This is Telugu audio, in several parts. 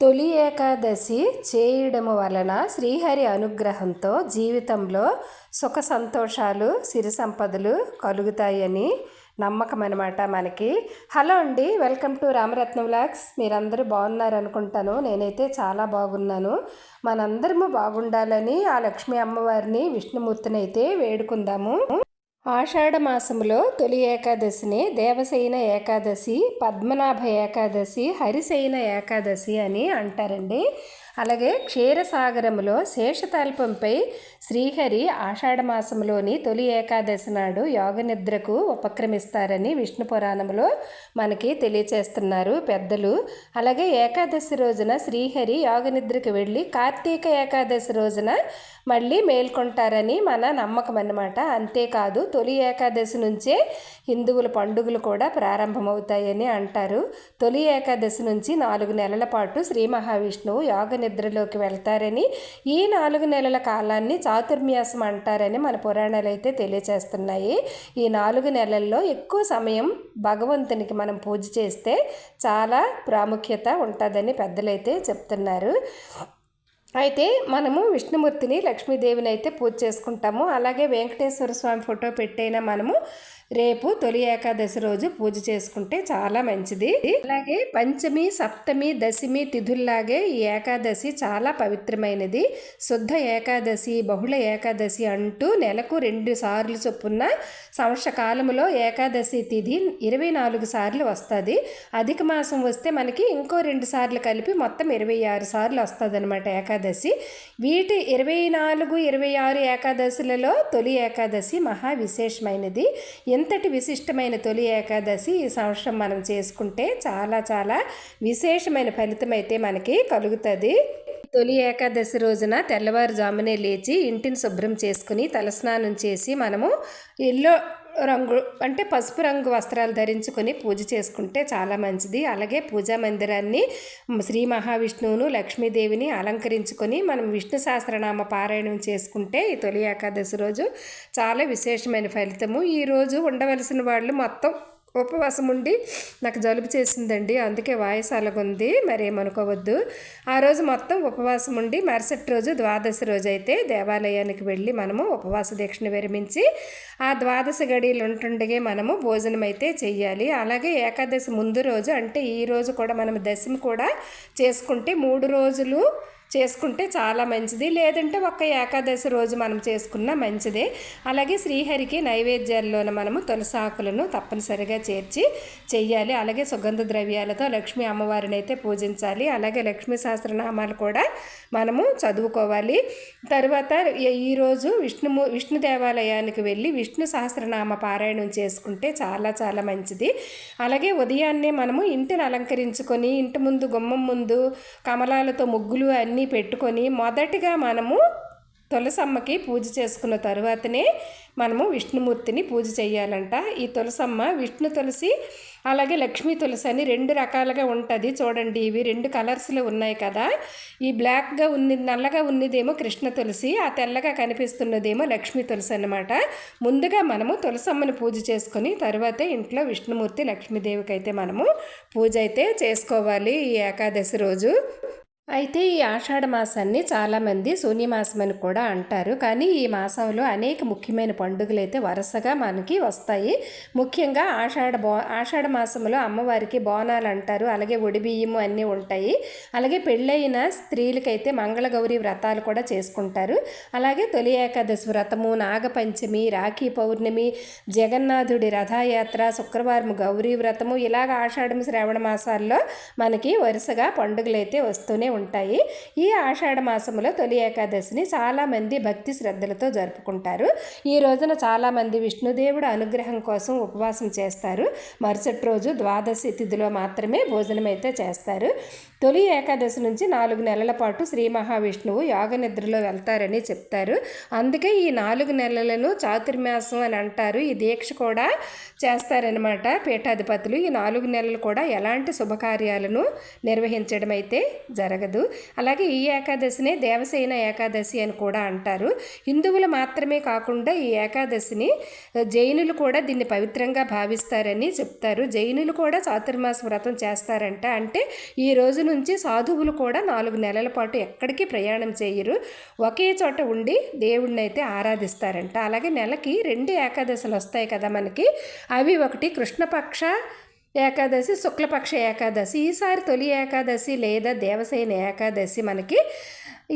తొలి ఏకాదశి చేయడము వలన శ్రీహరి అనుగ్రహంతో జీవితంలో సుఖ సంతోషాలు సిరి సంపదలు కలుగుతాయని నమ్మకం అనమాట మనకి. హలో అండి వెల్కమ్ టు రామరత్న వ్లాగ్స్. మీరందరూ బాగున్నారు అనుకుంటాను నేనైతే చాలా బాగున్నాను. మనందరము బాగుండాలని ఆ లక్ష్మీ అమ్మవారిని విష్ణుమూర్తిని అయితే వేడుకుందాము. ఆషాఢమాసములో తొలి ఏకాదశిని దేవసైన ఏకాదశి పద్మనాభ ఏకాదశి హరిసేన ఏకాదశి అని అంటారండి. అలాగే క్షీరసాగరములో శేషతల్పంపై శ్రీహరి ఆషాఢమాసంలోని తొలి ఏకాదశి నాడు యోగ నిద్రకు ఉపక్రమిస్తారని విష్ణు పురాణంలో మనకి తెలియచేస్తున్నారు పెద్దలు. అలాగే ఏకాదశి రోజున శ్రీహరి యోగ నిద్రకు వెళ్ళి కార్తీక ఏకాదశి రోజున మళ్ళీ మేల్కొంటారని మన నమ్మకం అన్నమాట. అంతేకాదు తొలి ఏకాదశి నుంచే హిందువుల పండుగలు కూడా ప్రారంభమవుతాయని అంటారు. తొలి ఏకాదశి నుంచి నాలుగు నెలల పాటు శ్రీ మహావిష్ణువు యోగ నిద్రలోకి వెళ్తారని ఈ నాలుగు నెలల కాలాన్ని చాతుర్మ్యాసం అంటారని మన పురాణాలు అయితే తెలియచేస్తున్నాయి. ఈ నాలుగు నెలల్లో ఎక్కువ సమయం భగవంతునికి మనం పూజ చేస్తే చాలా ప్రాముఖ్యత ఉంటుందని పెద్దలైతే చెప్తున్నారు. అయితే మనము విష్ణుమూర్తిని లక్ష్మీదేవిని అయితే పూజ చేసుకుంటాము. అలాగే వెంకటేశ్వర స్వామి ఫోటో పెట్టైనా మనము రేపు తొలి ఏకాదశి రోజు పూజ చేసుకుంటే చాలా మంచిది. అలాగే పంచమి సప్తమి దశమి తిథుల్లాగే ఈ ఏకాదశి చాలా పవిత్రమైనది. శుద్ధ ఏకాదశి బహుళ ఏకాదశి అంటూ నెలకు రెండు సార్లు చొప్పున సంవత్సర కాలంలో ఏకాదశి తిథి ఇరవై నాలుగు సార్లు వస్తుంది. అధిక మాసం వస్తే మనకి ఇంకో రెండు సార్లు కలిపి మొత్తం ఇరవై ఆరు సార్లు వస్తుంది అనమాట ఏకాదశి. ఏకాదశి. వీటి ఇరవై నాలుగు ఇరవై ఆరు ఏకాదశులలో తొలి ఏకాదశి మహా విశేషమైనది. ఎంతటి విశిష్టమైన తొలి ఏకాదశి ఈ సంవత్సరం మనం చేసుకుంటే చాలా చాలా విశేషమైన ఫలితం అయితే మనకి కలుగుతుంది. తొలి ఏకాదశి రోజున తెల్లవారుజామునే లేచి ఇంటిని శుభ్రం చేసుకుని తలస్నానం చేసి మనము ఇల్లు రంగు అంటే పసుపు రంగు వస్త్రాలు ధరించుకొని పూజ చేసుకుంటే చాలా మంచిది. అలాగే పూజా మందిరాన్ని శ్రీ మహావిష్ణువును లక్ష్మీదేవిని అలంకరించుకొని మనం విష్ణు సహస్రనామ పారాయణం చేసుకుంటే ఈ తొలి ఏకాదశి రోజు చాలా విశేషమైన ఫలితము. ఈరోజు ఉండవలసిన వాళ్ళు మొత్తం ఉపవాసం ఉండి నాకు జలుబు చేసిందండి. అందుకే వాయిస్ అలాగుంది మరి ఏమనుకోవద్దు ఆ రోజు మొత్తం ఉపవాసం ఉండి మరుసటి రోజు ద్వాదశి రోజు అయితే దేవాలయానికి వెళ్ళి మనము ఉపవాస దీక్షను విరమించి ఆ ద్వాదశ గడియలు ఉంటుండగే మనము భోజనం అయితే చెయ్యాలి. అలాగే ఏకాదశి ముందు రోజు అంటే ఈ రోజు కూడా మనం దశమి కూడా చేసుకుంటే మూడు రోజులు చేసుకుంటే చాలా మంచిది. లేదంటే ఒక్క ఏకాదశి రోజు మనం చేసుకున్న మంచిదే. అలాగే శ్రీహరికి నైవేద్యాల్లోన మనము తులసాకులను తప్పనిసరిగా చేర్చి చెయ్యాలి. అలాగే సుగంధ ద్రవ్యాలతో లక్ష్మీ అమ్మవారిని అయితే పూజించాలి. అలాగే లక్ష్మీ సహస్రనామాలు కూడా మనము చదువుకోవాలి. తర్వాత ఈరోజు విష్ణుము విష్ణు దేవాలయానికి వెళ్ళి విష్ణు సహస్రనామ పారాయణం చేసుకుంటే చాలా చాలా మంచిది. అలాగే ఉదయాన్నే మనము ఇంటిని అలంకరించుకొని ఇంటి ముందు గుమ్మం ముందు కమలాలతో ముగ్గులు అన్నీ అన్నీ పెట్టుకొని మొదటిగా మనము తులసమ్మకి పూజ చేసుకున్న తరువాతనే మనము విష్ణుమూర్తిని పూజ చేయాలంట. ఈ తులసమ్మ విష్ణు తులసి అలాగే లక్ష్మీ తులసి అని రెండు రకాలుగా ఉంటుంది. చూడండి ఇవి రెండు కలర్స్లో ఉన్నాయి కదా. ఈ బ్లాక్గా ఉంది నల్లగా ఉన్నదేమో కృష్ణ తులసి ఆ తెల్లగా కనిపిస్తున్నదేమో లక్ష్మీ తులసి అనమాట ముందుగా మనము తులసమ్మని పూజ చేసుకొని తర్వాతే ఇంట్లో విష్ణుమూర్తి లక్ష్మీదేవికి అయితే మనము పూజ అయితే చేసుకోవాలి ఈ ఏకాదశి రోజు. అయితే ఈ ఆషాఢ మాసాన్ని చాలామంది శూన్యమాసం అని కూడా అంటారు. కానీ ఈ మాసంలో అనేక ముఖ్యమైన పండుగలు అయితే వరుసగా మనకి వస్తాయి. ముఖ్యంగా ఆషాఢ బో ఆషాఢ మాసంలో అమ్మవారికి బోనాలు అంటారు. అలాగే ఒడిబియ్యము అన్నీ ఉంటాయి. అలాగే పెళ్ళైన స్త్రీలకైతే మంగళగౌరి వ్రతాలు కూడా చేసుకుంటారు. అలాగే తొలి ఏకాదశి వ్రతము నాగపంచమి రాఖీ పౌర్ణమి జగన్నాథుడి రథయాత్ర శుక్రవారం గౌరీ వ్రతము ఇలాగ ఆషాఢం శ్రావణ మాసాల్లో మనకి వరుసగా పండుగలు అయితే వస్తూనే ఉంటాయి. ఈ ఆషాఢ మాసంలో తొలి ఏకాదశిని చాలామంది భక్తి శ్రద్ధలతో జరుపుకుంటారు. ఈ రోజున చాలామంది విష్ణుదేవుడు అనుగ్రహం కోసం ఉపవాసం చేస్తారు. మరుసటి రోజు ద్వాదశి తిథిలో మాత్రమే భోజనం అయితే చేస్తారు. తొలి ఏకాదశి నుంచి నాలుగు నెలల పాటు శ్రీ మహావిష్ణువు యోగ నిద్రలో వెళ్తారని చెప్తారు. అందుకే ఈ నాలుగు నెలలను చాతుర్మాసం అని అంటారు. ఈ దీక్ష కూడా చేస్తారనమాట పీఠాధిపతులు. ఈ నాలుగు నెలలు కూడా ఎలాంటి శుభకార్యాలను నిర్వహించడం అయితే జరగదు. అలాగే ఈ ఏకాదశినే దేవసేన ఏకాదశి అని కూడా అంటారు. హిందువులు మాత్రమే కాకుండా ఈ ఏకాదశిని జైనులు కూడా దీన్ని పవిత్రంగా భావిస్తారని చెప్తారు. జైనులు కూడా చాతుర్మాస వ్రతం చేస్తారంట. అంటే ఈ రోజు నుంచి సాధువులు కూడా నాలుగు నెలల పాటు ఎక్కడికి ప్రయాణం చేయరు. ఒకే చోట ఉండి దేవుడిని అయితే ఆరాధిస్తారంట. అలాగే నెలకి రెండు ఏకాదశులు వస్తాయి కదా మనకి. అవి ఒకటి కృష్ణపక్ష ఏకాదశి శుక్లపక్ష ఏకాదశి. ఈసారి తొలి ఏకాదశి లేదా దేవసేన ఏకాదశి మనకి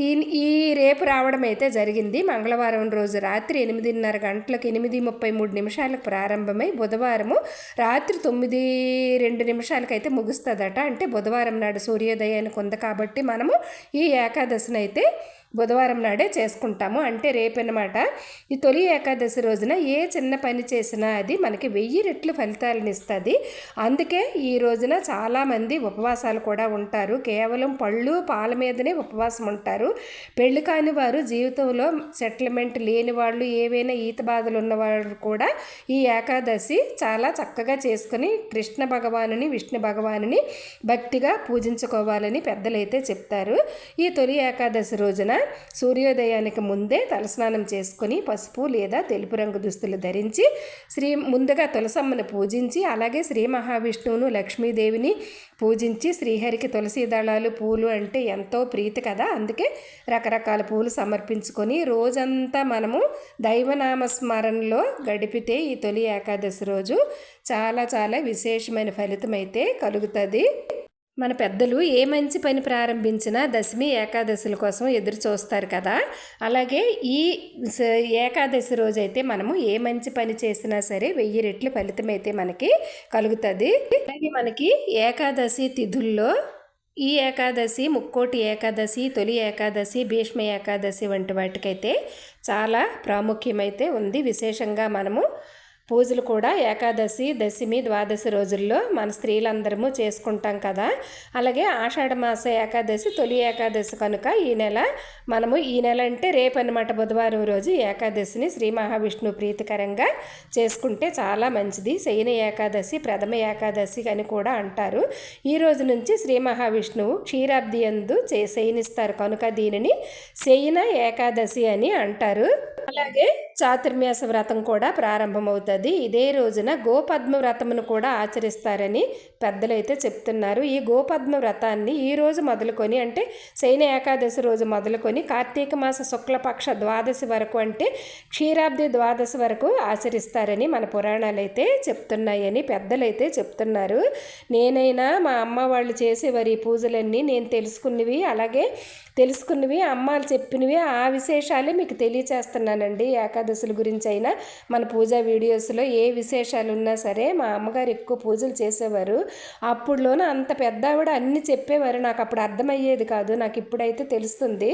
ఈ ఈ రేపు రావడం అయితే జరిగింది. మంగళవారం రోజు రాత్రి ఎనిమిదిన్నర గంటలకు ఎనిమిది ముప్పై మూడు నిమిషాలకు ప్రారంభమై బుధవారము రాత్రి తొమ్మిది రెండు నిమిషాలకైతే ముగుస్తుందట. అంటే బుధవారం నాడు సూర్యోదయానికి ఉంది కాబట్టి మనము ఈ ఏకాదశిని అయితే బుధవారం నాడే చేసుకుంటాము. అంటే రేపన్నమాట. ఈ తొలి ఏకాదశి రోజున ఏ చిన్న పని చేసినా అది మనకి వెయ్యి రెట్లు ఫలితాలను ఇస్తుంది. అందుకే ఈ రోజున చాలామంది ఉపవాసాలు కూడా ఉంటారు. కేవలం పళ్ళు పాల మీదనే ఉపవాసం ఉంటారు. పెళ్ళి కాని వారు జీవితంలో సెటిల్మెంట్ లేని వాళ్ళు ఏవైనా ఈత బాధలు ఉన్నవారు కూడా ఈ ఏకాదశి చాలా చక్కగా చేసుకుని కృష్ణ భగవానుని విష్ణు భగవానుని భక్తిగా పూజించుకోవాలని పెద్దలైతే చెప్తారు. ఈ తొలి ఏకాదశి రోజున సూర్యోదయానికి ముందే తలస్నానం చేసుకొని పసుపు లేదా తెలుపు రంగు దుస్తులు ధరించి శ్రీ ముందుగా తులసమ్మను పూజించి అలాగే శ్రీ మహావిష్ణువును లక్ష్మీదేవిని పూజించి శ్రీహరికి తులసి దళాలు పూలు అంటే ఎంతో ప్రీతి కదా. అందుకే రకరకాల పూలు సమర్పించుకొని రోజంతా మనము దైవనామ స్మరణలో గడిపితే ఈ తొలి ఏకాదశి రోజు చాలా చాలా విశేషమైన ఫలితం అయితే కలుగుతుంది. మన పెద్దలు ఏ మంచి పని ప్రారంభించినా దశమి ఏకాదశుల కోసం ఎదురు చూస్తారు కదా. అలాగే ఈ స- ఏకాదశి రోజైతే మనము ఏ మంచి పని చేసినా సరే వెయ్యి రెట్లు ఫలితం అయితే మనకి కలుగుతుంది. అలాగే మనకి ఏకాదశి తిథుల్లో ఈ ఏకాదశి ముక్కోటి ఏకాదశి తొలి ఏకాదశి భీష్మ ఏకాదశి వంటి వాటికైతే చాలా ప్రాముఖ్యమైతే ఉంది. విశేషంగా మనము పూజలు కూడా ఏకాదశి దశమి ద్వాదశి రోజుల్లో మన స్త్రీలందరము చేసుకుంటాం కదా. అలాగే ఆషాఢ మాస ఏకాదశి తొలి ఏకాదశి కనుక ఈ నెల మనము ఈ నెల అంటే రేపు అనమాట బుధవారం రోజు ఏకాదశిని శ్రీ మహావిష్ణువు ప్రీతికరంగా చేసుకుంటే చాలా మంచిది. శయన ఏకాదశి ప్రథమ ఏకాదశి అని కూడా అంటారు. ఈ రోజు నుంచి శ్రీ మహావిష్ణువు క్షీరాబ్ది యందు చే శయనిస్తారు. కనుక దీనిని శయన ఏకాదశి అని అంటారు. అలాగే చాతుర్మాస వ్రతం కూడా ప్రారంభమవుతుంది. ఇదే రోజున గోపద్మ వ్రతమును కూడా ఆచరిస్తారని పెద్దలైతే చెప్తున్నారు. ఈ గోపద్మ వ్రతాన్ని ఈ రోజు మొదలుకొని అంటే శయన ఏకాదశి రోజు మొదలుకొని కార్తీక మాస శుక్లపక్ష ద్వాదశి వరకు అంటే క్షీరాబ్ది ద్వాదశి వరకు ఆచరిస్తారని మన పురాణాలు అయితే చెప్తున్నాయని పెద్దలైతే చెప్తున్నారు. నేనైనా మా అమ్మ వాళ్ళు చేసేవారు ఈ పూజలన్నీ నేను తెలుసుకున్నవి అలాగే తెలుసుకున్నవి అమ్మాలు చెప్పినవి ఆ విశేషాలే మీకు తెలియచేస్తున్నానండి ఏకాదశుల గురించి అయినా మన పూజా వీడియోస్లో ఏ విశేషాలు ఉన్నా సరే మా అమ్మగారు ఎక్కువ పూజలు చేసేవారు. అప్పుడులోన అంత పెద్ద ఆవిడ అన్ని చెప్పేవారు. నాకు అప్పుడు అర్థమయ్యేది కాదు. నాకు ఇప్పుడైతే తెలుస్తుంది.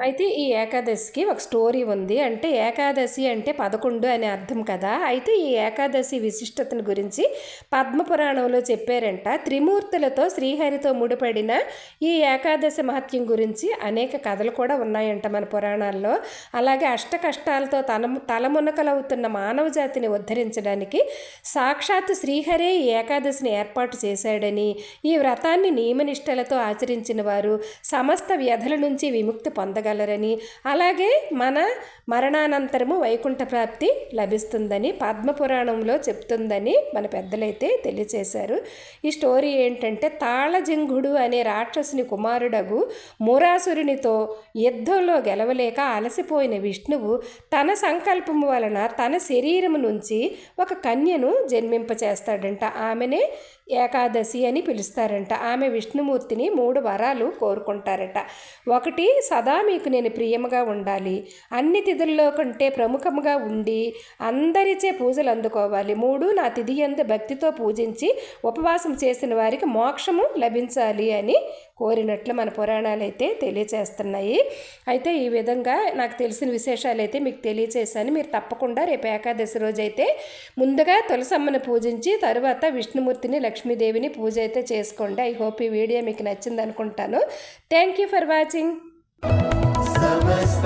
అయితే ఈ ఏకాదశికి ఒక స్టోరీ ఉంది. అంటే ఏకాదశి అంటే పదకొండు అనే అర్థం కదా. అయితే ఈ ఏకాదశి విశిష్టతను గురించి పద్మపురాణంలో చెప్పారంట. త్రిమూర్తులతో శ్రీహరితో ముడిపడిన ఈ ఏకాదశి మహత్యం గురించి అనేక కథలు కూడా ఉన్నాయంట మన పురాణాల్లో. అలాగే అష్ట కష్టాలతో తన తలమునకలవుతున్న మానవ జాతిని ఉద్ధరించడానికి సాక్షాత్ శ్రీహరే ఈ ఏకాదశిని ఏర్పాటు చేశాడని ఈ వ్రతాన్ని నియమనిష్టలతో ఆచరించిన వారు సమస్త వ్యధల నుంచి విముక్తి పొందగలరని అలాగే మన మరణానంతరము వైకుంఠ ప్రాప్తి లభిస్తుందని పద్మపురాణంలో చెప్తుందని మన పెద్దలైతే తెలియచేశారు. ఈ స్టోరీ ఏంటంటే తాళజింగుడు అనే రాక్షసుని కుమారుడగు మురాసురునితో యుద్ధంలో గెలవలేక అలసిపోయిన విష్ణువు తన సంకల్పము వలన తన శరీరము నుంచి ఒక కన్యను జన్మింపచేస్తాడంట. ఆమెనే ఏకాదశి అని పిలుస్తారంట. ఆమె విష్ణుమూర్తిని మూడు వరాలు కోరుకుంటారట. ఒకటి సదా మీకు నేను ప్రియముగా ఉండాలి. అన్ని తిథుల్లో కంటే ప్రముఖముగా ఉండి అందరిచే పూజలు అందుకోవాలి. మూడు నా తిథి ఎందు భక్తితో పూజించి ఉపవాసం చేసిన వారికి మోక్షము లభించాలి అని కోరినట్లు మన పురాణాలు అయితే తెలియచేస్తున్నాయి. అయితే ఈ విధంగా నాకు తెలిసిన విశేషాలు అయితే మీకు తెలియచేశాను. మీరు తప్పకుండా రేపు ఏకాదశి రోజు అయితే ముందుగా తులసమ్మను పూజించి తరువాత విష్ణుమూర్తిని లక్ష్మీదేవిని పూజ అయితే చేసుకోండి. ఐ హోప్ ఈ వీడియో మీకు నచ్చింది అనుకుంటాను. Thank you for watching. సమస్త